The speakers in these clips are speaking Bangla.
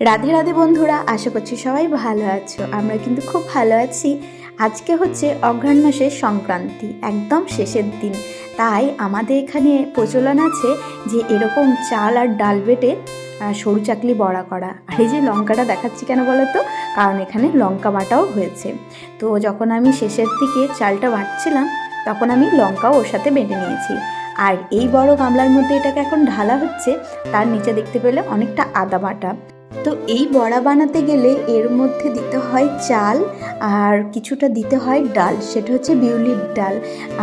রাধে রাধে বন্ধুরা, আশা করছি সবাই ভালো আছো। আমরা কিন্তু খুব ভালো আছি। আজকে হচ্ছে অঘ্রাণ মাসের সংক্রান্তি, একদম শেষের দিন। তাই আমাদের এখানে প্রচলন আছে যে এরকম চাল আর ডাল বেটে সরু চাকলি বড়া করা। আর এই যে লঙ্কাটা দেখাচ্ছি কেন বলো তো কারণ এখানে লঙ্কা বাটাও হয়েছে। তো যখন আমি শেষের দিকে চালটা বাটছিলাম, তখন আমি লঙ্কাও ওর সাথে বেটে নিয়েছি। আর এই বড় গামলার মধ্যে এটাকে এখন ঢালা হচ্ছে, তার নিচে দেখতে পেলে অনেকটা আদা বাটা। তো এই বড়া বানাতে গেলে এর মধ্যে দিতে হয় চাল আর কিছুটা দিতে হয় ডাল, সেটা হচ্ছে বিউলির ডাল।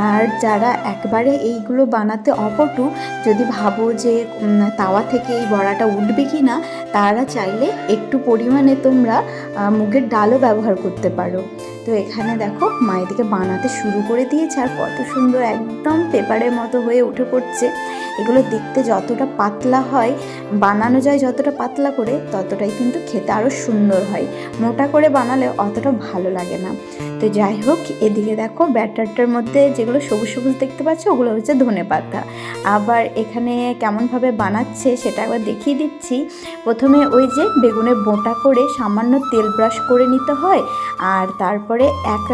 আর যারা একবারে এইগুলো বানাতে অপটু, যদি ভাবো যে তাওয়া থেকে এই বড়াটা উঠবে কি না তারা চাইলে একটু পরিমাণে তোমরা মুগের ডালও ব্যবহার করতে পারো। তো এখানে দেখো মা এদিকে বানাতে শুরু করে দিয়েছে আর কত সুন্দর একদম পেপারের মতো হয়ে উঠে পড়ছে। এগুলো দেখতে যতটা পাতলা হয়, বানানো যায় যতটা পাতলা করে, ততটাই কিন্তু খেতে আরও সুন্দর হয়। মোটা করে বানালে অতটা ভালো লাগে না। তো যাই হোক, এদিকে দেখো ব্যাটারটার মধ্যে যেগুলো সবুজ সবুজ দেখতে পাচ্ছ, ওগুলো হচ্ছে ধনে পাতা। আবার এখানে কেমনভাবে বানাচ্ছে সেটা একবার দেখিয়ে দিচ্ছি। প্রথমে ওই যে বেগুনের বোঁটা করে সামান্য তেল ব্রাশ করে নিতে হয়, আর তারপরে এক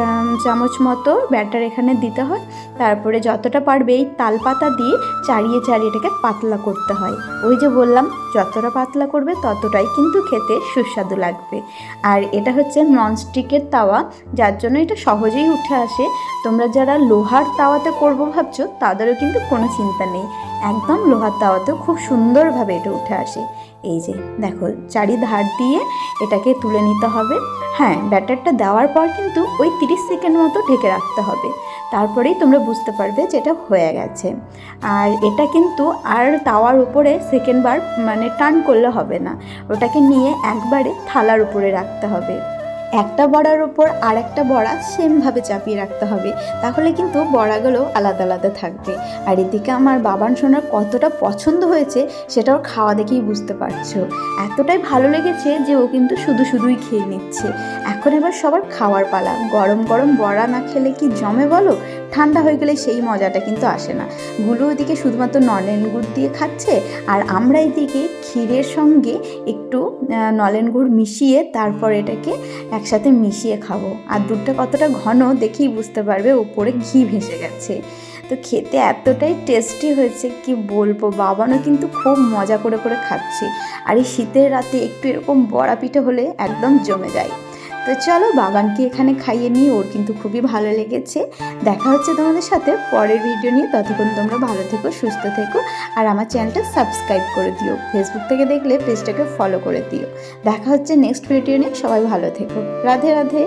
চামচ মতো ব্যাটার এখানে দিতে হয়। তারপরে যতটা পারবে এই তাল পাতা দিয়ে চাড়িয়ে চাড়িয়ে এটাকে পাতলা করতে হয়। ওই যে বললাম, যতটা পাতলা করবে ততটাই কিন্তু খেতে সুস্বাদু লাগবে। আর এটা হচ্ছে ননস্টিকের তাওয়া, যার জন্য এটা সহজেই উঠে আসে। তোমরা যারা লোহার তাওয়াতে করব ভাবছ, তাদেরও কিন্তু কোনো চিন্তা নেই। একদম লোহার তাওয়াতেও খুব সুন্দরভাবে এটা উঠে আসে। এই যে, দেখো, চারিধার দিয়ে এটাকে তুলে নিতে হবে। হ্যাঁ ব্যাটারটা দেওয়ার পর কিন্তু ওই তিরিশ সেকেন্ড মতো ঢেকে রাখতে হবে। তারপরেই তোমরা বুঝতে পারবে যে এটা হয়ে গেছে। আর এটা কিন্তু আর তাওয়ার উপরে সেকেন্ডবার মানে টান করলে হবে না। ওটাকে নিয়ে একবারে থালার উপরে রাখতে হবে। একটা বড়ার উপর আর একটা বড়া সেমভাবে চাপিয়ে রাখতে হবে। তাহলে কিন্তু বড়াগুলো আলাদা আলাদা থাকবে। আর এদিকে আমার বাবান সোনার কতটা পছন্দ হয়েছে সেটা খাওয়া দেখেই বুঝতে পারছ। এতটাই ভালো লেগেছে যে ও কিন্তু শুধু শুধুই খেয়ে নিচ্ছে। এখন এবার সবার খাওয়ার পালা। গরম গরম বড়া না খেলে কি জমে বলো? ঠান্ডা হয়ে গেলে সেই মজাটা কিন্তু আসে না। গুলো ওদিকে শুধুমাত্র নলেন গুড় দিয়ে খাচ্ছে, আর আমরা এদিকে ক্ষীরের সঙ্গে একটু নলেন গুড় মিশিয়ে তারপর এটাকে একসাথে মিশিয়ে খাব। আর দুধটা কতটা ঘন দেখেই বুঝতে পারবে ওপরে ঘি ভেসে গেছে। তো খেতে এতটাই টেস্টি হয়েছে কি বলব? বাবানও কিন্তু খুব মজা করে করে খাচ্ছে। আর এই শীতের রাতে একটু এরকম বড়া পিঠে হলে একদম জমে যায়। তো চলো বাগানকে এখানে খাইয়ে নিই ওর কিন্তু খুবই ভালো লেগেছে। দেখা হচ্ছে তোমাদের সাথে পরের ভিডিও নিয়ে। ততক্ষণ তোমরা ভালো থেকো, সুস্থ থেকো, আর আমার চ্যানেলটা সাবস্ক্রাইব করে দিও। ফেসবুক থেকে দেখলে পেজটাকে ফলো করে দিও। দেখা হচ্ছে নেক্সট ভিডিও নিয়ে। সবাই ভালো থেকো। রাধে রাধে।